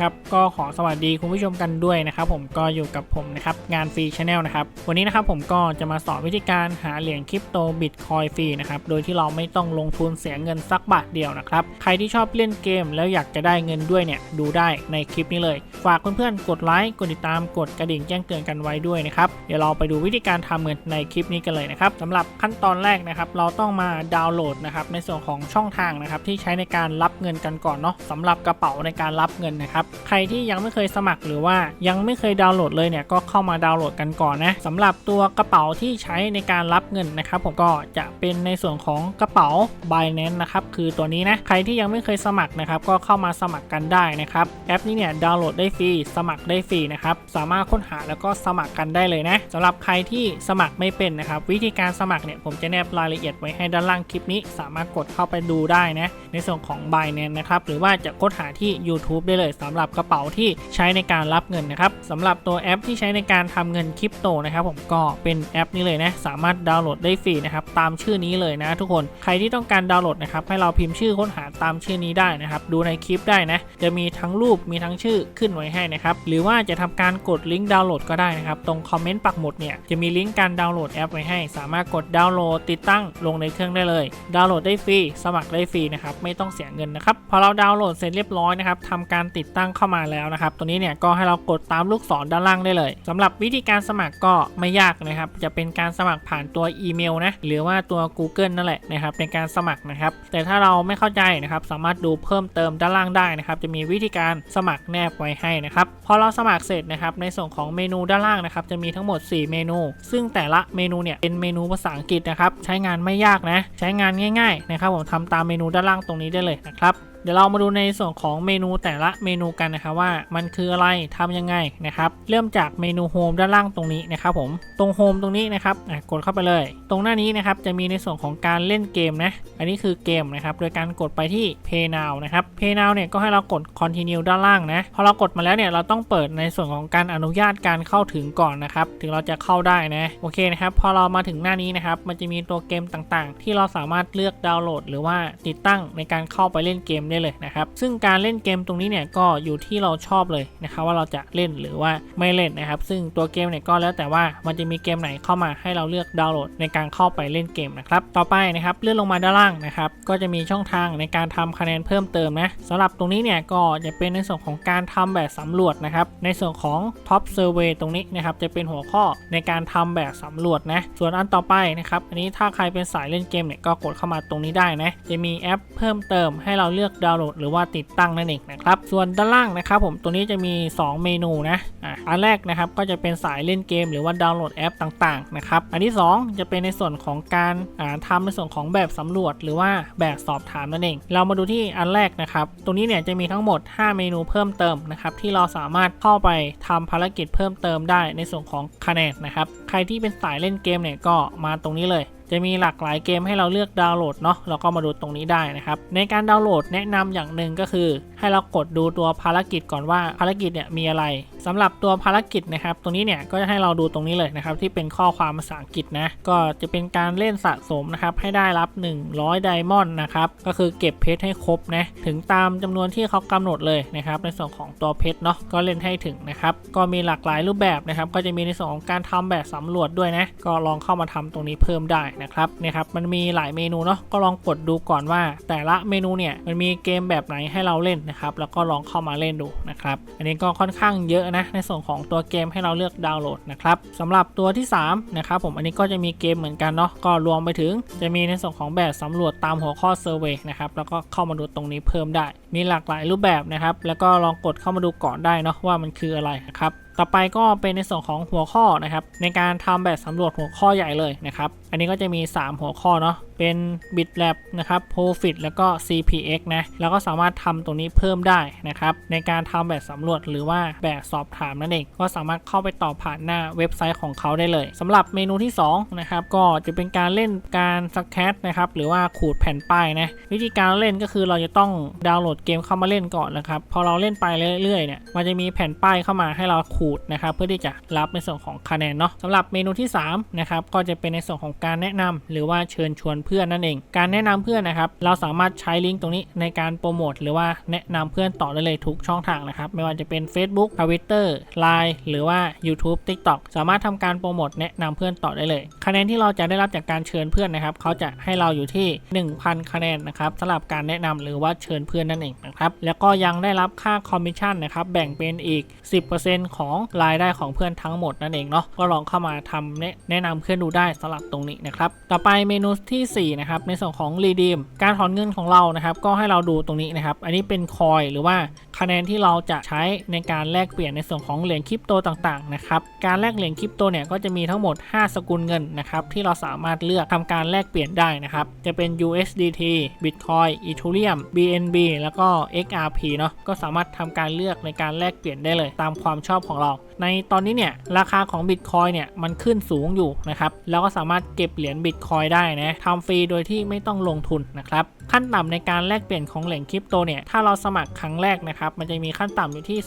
ครับก็ขอสวัสดีคุณผู้ชมกันด้วยนะครับผมก็อยู่กับผมนะครับงานฟรีชาแนลนะครับวันนี้นะครับผมก็จะมาสอนวิธีการหาเหรียญคริปโตบิตคอยฟรีนะครับโดยที่เราไม่ต้องลงทุนเสียเงินสักบาทเดียวนะครับใครที่ชอบเล่นเกมแล้วอยากจะได้เงินด้วยเนี่ยดูได้ในคลิปนี้เลย ฝากเพื่อนๆกดไลค์กดติดตามกดกระดิ่งแจ้งเตือนกันไว้ด้วยนะครับเดี๋ยวเราไปดูวิธีการทำเงินในคลิปนี้กันเลยนะครับสำหรับขั้นตอนแรกนะครับเราต้องมาดาวน์โหลดนะครับในส่วนของช่องทางนะครับที่ใช้ในการรับเงินกันก่อนเนาะสำหรับกระเป๋าในการรับเงินนะครับใครที่ยังไม่เคยสมัครหรือว่ายังไม่เคยดาวน์โหลดเลยเนี่ยก็เข้ามาดาวน์โหลดกันก่อนนะสำหรับตัวกระเป๋าที่ใช้ในการรับเงินนะครับผมก็จะเป็นในส่วนของกระเป๋า Binance นะครับคือตัวนี้นะใครที่ยังไม่เคยสมัครนะครับก็เข้ามาสมัครกันได้นะครับแอปนี้เนี่ยดาวน์โหลดได้ฟรีสมัครได้ฟรีนะครับสามารถค้นหาแล้วก็สมัครกันได้เลยนะสำหรับใครที่สมัครไม่เป็นนะครับวิธีการสมัครเนี่ยผมจะแนบรายละเอียดไว้ให้ด้านล่างคลิปนี้ สามารถกดเข้าไปดูได้นะในส่วนของ Binance นะครับหรือว่าจะค้นหาที่ YouTube ได้เลยสำหรับกระเป๋าที่ใช้ในการรับเงินนะครับสำหรับตัวแอปที่ใช้ในการทำเงินคริปโตนะครับผมก็เป็นแอปนี้เลยนะสามารถดาวน์โหลดได้ฟรีนะครับตามชื่อนี้เลยนะทุกคนใครที่ต้องการดาวน์โหลดนะครับให้เราพิมพ์ชื่อค้นหาตามชื่อนี้ได้นะครับดูในคลิปได้นะจะมีทั้งรูปมีทั้งชื่อขึ้นไว้ให้นะครับหรือว่าจะทำการกดลิงก์ดาวน์โหลดก็ได้นะครับตรงคอมเมนต์ปักหมุดเนี่ยจะมีลิงก์การดาวน์โหลดแอปไว้ให้ สามารถกดดาวน์โหลดติดตั้งลงในเครื่องได้เลย ดาวน์โหลดได้ฟรีสมัครได้ฟรีนะครับไม่ต้องเสียเงินนะครับพอเราดาวน์โหลดเสร็จเรียบร้อยนะครับทำการติดตั้งเข้ามาแล้วนะครับ ตัวนี้เนี่ยก็ให้เรากดตามลูกศรด้านล่างได้เลยสำหรับวิธีการสมัครก็ไม่ยากนะครับ จะเป็นการสมัครผ่านตัวอีเมลนะหรือว่าตัว Google นั่นแหละนะครับในการสมัครนะครับ แต่ถ้าเราไม่เข้าใจนะครับ สามารถดูเพิ่มเติมด้านล่างได้นะครับ จะมีวิธีการสมัครแนบไว้ให้นะครับพอเราสมัครเสร็จนะครับในส่วนของเมนูด้านล่างนะครับจะมีทั้งหมด 4 เมนู ซึ่งแต่ละเมนูเนี่ยเป็นเมนูภาษาอังกฤษนะครับใช้งานไม่ยากนะ ใช้งานง่ายๆนะครับผมทำตามเมนูด้านล่างตรงนี้ได้เลยนะครับ เดี๋ยวเรามาดูในส่วนของเมนูแต่ละเมนูกันนะครับว่ามันคืออะไรทำยังไงนะครับเริ่มจากเมนูโฮมด้านล่างตรงนี้นะครับผมตรงโฮมตรงนี้นะครับอะกดเข้าไปเลย ตรงหน้านี้นะครับจะมีในส่วนของการเล่นเกมนะอันนี้คือเกมนะครับโดยการกดไปที่ Pay Now นะครับ Pay Now เนี่ยก็ให้เรากด Continue ด้านล่างนะพอเรากดมาแล้วเนี่ยเราต้องเปิดในส่วนของการอนุญาตการเข้าถึงก่อนนะครับถึงเราจะเข้าได้นะโอเคนะครับพอเรามาถึงหน้านี้นะครับมันจะมีตัวเกมต่างๆ ที่เราสามารถเลือกดาวน์โหลด หรือว่าติดตั้งในการเข้าไปเล่นเกมได้เลยนะครับ ซึ่งการเล่นเกมตรงนี้เนี่ยก็อยู่ที่เราชอบเลยนะครับว่าเราจะเล่นหรือว่าไม่เล่นนะครับ ซึ่งตัวเกมเนี่ยก็แล้วแต่ว่ามันจะมีเกมไหนเข้ามาให้เราเลือกดาวน์โหลดในการเข้าไปเล่นเกมนะครับ ต่อไปนะครับเลื่อนลงมาด้านล่างนะครับก็จะมีช่องทางในการทำคะแนนเพิ่มเติมนะสำหรับตรงนี้เนี่ยก็จะเป็นในส่วนของการทำแบบสำรวจนะครับในส่วนของ Top Survey ตรงนี้นะครับจะเป็นหัวข้อในการทำแบบสำรวจนะส่วนอันต่อไปนะครับอันนี้ถ้าใครเป็นสายเล่นเกมเนี่ยก็กดเข้ามาตรงนี้ได้นะจะมีแอปเพิ่มเติมให้เราเลือกดาวน์โหลดหรือว่าติดตั้งนั่นเองนะครับส่วนด้านล่างนะครับผมตัวนี้จะมี 2 เมนูนะอะอันแรกนะครับก็จะเป็นสายเล่นเกม หรือว่าดาวน์โหลดแอปต่างๆนะครับอันที่ 2 จะเป็นในส่วนของการอ่าทำในส่วนของแบบสำรวจ หรือว่าแบบสอบถามนั่นเอง เรามาดูที่อันแรกนะครับตรงนี้เนี่ยจะมีทั้งหมด 5 เมนูเพิ่มเติมนะครับที่เราสามารถเข้าไปทำภารกิจเพิ่มเติมได้ในส่วนของคะแนนนะครับใครที่เป็นสายเล่นเกมเนี่ยก็มาตรงนี้เลย จะมีหลากหลายเกมให้เราเลือกดาวน์โหลดเนาะเราก็มาดูตรงนี้ได้นะครับ ในการดาวน์โหลดแนะนำอย่างหนึ่งก็คือให้เรากดดูตัวภารกิจก่อนว่าภารกิจเนี่ยมีอะไรสำหรับตัวภารกิจนะครับตรงนี้เนี่ยก็จะให้เราดูตรงนี้เลยนะครับที่เป็นข้อความภาษาอังกฤษนะก็จะเป็นการเล่นสะสมนะครับให้ได้รับ 100ไดมอนด์นะครับก็คือเก็บเพชรให้ครบนะถึงตามจำนวนที่เขากำหนดเลยนะครับในส่วนของตัวเพชรเนาะก็เล่นให้ถึงนะครับก็มีหลากหลายรูปแบบนะครับก็จะมีในส่วนของการทำแบบสำรวจด้วยนะก็ลองเข้ามาทำตรงนี้เพิ่มได้นะครับเนี่ยครับมันมีหลายเมนูเนาะก็ลองกดดูก่อนว่า แต่ละเมนูเนี่ยมันมีเกมแบบไหนให้เราเล่นนะครับ แล้วก็ลองเข้ามาเล่นดูนะครับ อันนี้ก็ค่อนข้างเยอะนะ ในส่วนของตัวเกมให้เราเลือกดาวน์โหลดนะครับสำหรับตัวที่3นะครับผมอันนี้ก็จะมีเกมเหมือนกันเนาะก็รวมไปถึง จะมีในส่วนของแบบสำรวจตามหัวข้อเซอร์เวยนะครับแล้วก็เข้ามาดูตรงนี้เพิ่มได้ มีหลากหลายรูปแบบนะครับแล้วก็ลองกดเข้ามาดูก่อนได้เนาะว่ามันคืออะไรนะครับ ต่อไปก็เป็นในส่วนของหัวข้อนะครับ ในการทำแบบสำรวจหัวข้อใหญ่เลยนะครับ อันนี้ก็จะมี 3 หัวข้อเนาะเป็น BitLab นะครับ Profit แล้วก็ CPX นะแล้วก็สามารถทำตรงนี้เพิ่มได้นะครับ ในการทำแบบสำรวจหรือว่าแบบสอบถามนั่นเอง ก็สามารถเข้าไปตอบผ่านหน้าเว็บไซต์ของเขาได้เลยสำหรับเมนูที่2นะครับก็จะเป็นการเล่นการสแคตนะครับหรือว่าขูดแผ่นป้ายนะวิธีการเล่นก็คือเราจะต้องดาวน์โหลดเกมเข้ามาเล่นก่อนนะครับพอเราเล่นไปเรื่อยๆเนี่ยมันจะมีแผ่นป้ายเข้ามาให้เราขูดูดนะครับเพื่อที่จะรับในส่วนของคะแนนเนาะสำหรับเมนูที่3นะครับก็จะเป็นในส่วนของการแนะนำหรือว่าเชิญชวนเพื่อนนั่นเอง การแนะนำเพื่อนนะครับเราสามารถใช้ลิงก์ตรงนี้ในการโปรโมทหรือว่าแนะนำเพื่อนต่อได้เลยทุกช่องทางนะครับไม่ว่าจะเป็น Facebook Twitter Line หรือว่า YouTube TikTok สามารถทำการโปรโมทแนะนำเพื่อนต่อได้เลย คะแนนที่เราจะได้รับจากการเชิญเพื่อนนะครับเขาจะให้เราอยู่ที่ 1,000 คะแนนนะครับสำหรับการแนะนำหรือว่าเชิญเพื่อนนั่นเองนะครับแล้วก็ยังได้รับค่าคอมมิชชั่นนะครับแบ่งเป็นอีก 10%ของรายได้ของเพื่อนทั้งหมดนั่นเองเนาะก็ลองเข้ามาทำแนะแนะนำเพื่อนดูได้สำหรับตรงนี้นะครับต่อไปเมนูทีสี่4นะครับในส่วนของ Redeem การถอนเงินของเรานะครับก็ให้เราดูตรงนี้นะครับอันนี้เป็นคอยหรือว่าคะแนนที่เราจะใช้ในการแลกเปลี่ยนในส่วนของเหรียญคริปโตต่างๆนะครับการแลกเหรียญคริปโตเนี่ยก็จะมีทั้งหมด 5 สกุลเงินนะครับที่เราสามารถเลือกทำการแลกเปลี่ยนได้นะครับจะเป็น USDT Bitcoin Ethereum BNB แล้วก็ XRP เนาะก็สามารถทำการเลือกในการแลกเปลี่ยนได้เลย ตามความชอบของเราในตอนนี้เนี่ยราคาของ Bitcoin เนี่ยมันขึ้นสูงอยู่นะครับแล้วก็สามารถเก็บเหรียญ Bitcoin ได้นะทำฟรีโดยที่ไม่ต้องลงทุนนะครับ ขั้นต่ำในการแลกเปลี่ยนของเหรียญคริปโตเนี่ย ถ้าเราสมัครครั้งแรกนะครับ มันจะมีขั้นต่ำอยู่ที่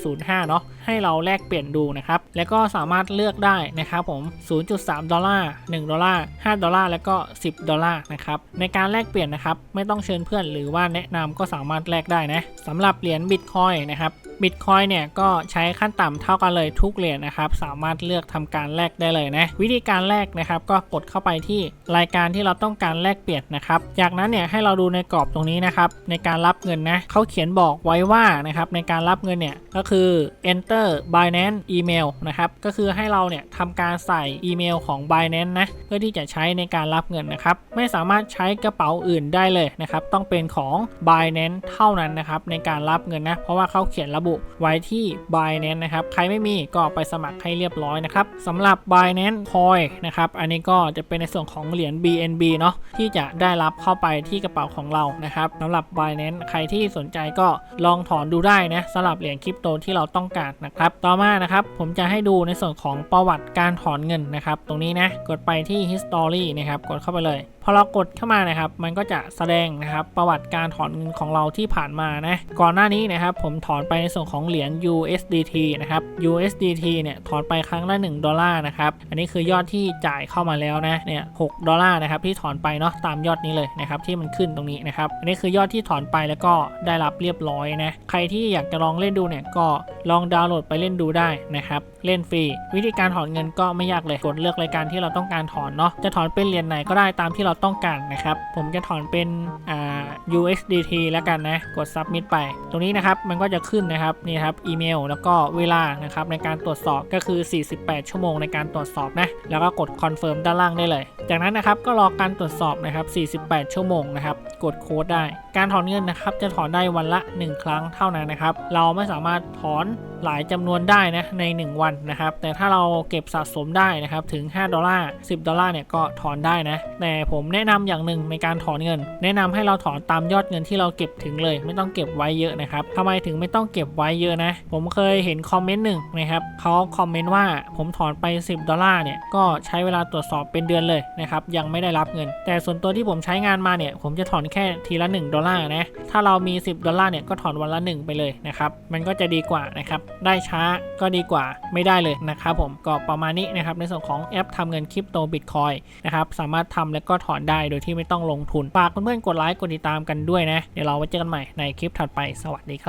0.05 เนาะ ให้เราแลกเปลี่ยนดูนะครับ แล้วก็สามารถเลือกได้นะครับผม 0.3 ดอลลาร์ 1 ดอลลาร์ 5 ดอลลาร์ แล้วก็ 10 ดอลลาร์นะครับ ในการแลกเปลี่ยนนะครับ ไม่ต้องเชิญเพื่อนหรือว่าแนะนำก็สามารถแลกได้นะสำหรับเหรียญ Bitcoin นะครับ Bitcoin เนี่ยก็ใช้ขั้นต่ำเท่ากันเลยทุกเหรียญนะครับ สามารถเลือกทำการแลกได้เลยนะ วิธีการแลกนะครับ ก็กดเข้าไปที่รายการที่เราต้องการแลกเปลี่ยนนะครับ จากนั้นเนี่ยให้เราราดูในกรอบตรงนี้นะครับ ในการรับเงินนะเขาเขียนบอกไว้ว่านะครับในการรับเงินเนี่ยก็คือ enter Binance email นะครับก็คือให้เราเนี่ยทำการใส่อีเมลของ Binance นะเพื่อที่จะใช้ในการรับเงินนะครับไม่สามารถใช้กระเป๋าอื่นได้เลยนะครับต้องเป็นของ Binance เท่านั้นนะครับในการรับเงินนะเพราะว่าเขาเขียนระบุไว้ที่ Binance นะครับใครไม่มีก็ไปสมัครให้เรียบร้อยนะครับสำหรับ Binance Coin นะครับอันนี้ก็จะเป็นในส่วนของเหรียญ BNB เนาะที่จะได้รับเข้าไปที่กระเป๋าของเรานะครับสำหรับ Binance ใครที่สนใจก็ลองถอนดูได้นะสำหรับเหรียญคริปโตที่เราต้องการนะครับต่อมานะครับผมจะให้ดูในส่วนของประวัติการถอนเงินนะครับตรงนี้นะกดไปที่ History นะครับกดเข้าไปเลยพอเรากดเข้ามานะครับ มันก็จะแสดงนะครับประวัติการถอนเงินของเราที่ผ่านมานะ ก่อนหน้านี้นะครับผมถอนไปในส่วนของเหรียญ USDT นะครับ USDT เนี่ยถอนไปครั้งละ 1 ดอลลาร์นะครับ อันนี้คือยอดที่จ่ายเข้ามาแล้วนะ เนี่ย6ดอลลาร์นะครับที่ถอนไปเนาะตามยอดนี้เลยนะครับที่มันขึ้นตรงนี้นะครับ อันนี้คือยอดที่ถอนไปแล้วก็ได้รับเรียบร้อยนะ ใครที่อยากจะลองเล่นดูเนี่ยก็ลองดาวน์โหลดไปเล่นดูได้นะครับเล่นฟรี วิธีการถอนเงินก็ไม่ยากเลยกดเลือกรายการที่เราต้องการถอนเนาะจะถอนเป็นเหรียญไหนก็ได้ตามที่เราต้องการนะครับ ผมจะถอนเป็นอ่า USDT แล้วกันนะ กด submit ไป ตรงนี้นะครับมันก็จะขึ้นนะครับนี่ครับอีเมลแล้วก็เวลานะครับในการตรวจสอบก็คือ 48 ชั่วโมงในการตรวจสอบนะแล้วก็กด confirm ด้านล่างได้เลย จากนั้นนะครับก็รอการตรวจสอบนะครับ 48 ชั่วโมงนะครับกดโค้ดได้ การถอนเงินนะครับจะถอนได้วันละ 1 ครั้งเท่านั้นนะครับ เราไม่สามารถถอน หลายจำนวนได้นะใน 1 วันนะครับ แต่ถ้าเราเก็บสะสมได้นะครับถึง 5 ดอลลาร์ 10 ดอลลาร์เนี่ยก็ถอนได้นะ แต่ผมแนะนำอย่างหนึ่งในการถอนเงิน แนะนำให้เราถอนตามยอดเงินที่เราเก็บถึงเลย ไม่ต้องเก็บไว้เยอะนะครับทำไมถึงไม่ต้องเก็บไว้เยอะนะ ผมเคยเห็นคอมเมนต์หนึ่งนะครับเขาคอมเมนต์ว่าผมถอนไป 10 ดอลลาร์เนี่ยก็ใช้เวลาตรวจสอบเป็นเดือนเลยนะครับยังไม่ได้รับเงิน แต่ส่วนตัวที่ผมใช้งานมาเนี่ยผมจะถอนแค่ทีละ 1 ดอลลาร์นะถ้าเรามี 10 ดอลลาร์เนี่ยก็ถอนวันละ 1 ไปเลยนะครับมันก็จะดีกว่านะครับได้ช้าก็ดีกว่าไม่ได้เลยนะครับผมก็ประมาณนี้นะครับในส่วนของแอปทำเงินคริปโตบิตคอยนะครับสามารถทำแล้วก็ถอนได้โดยที่ไม่ต้องลงทุนฝากเพื่อนๆกดไลค์กดติดตามกันด้วยนะ เดี๋ยวเราไว้เจอกันใหม่ในคลิปถัดไปสวัสดีครับ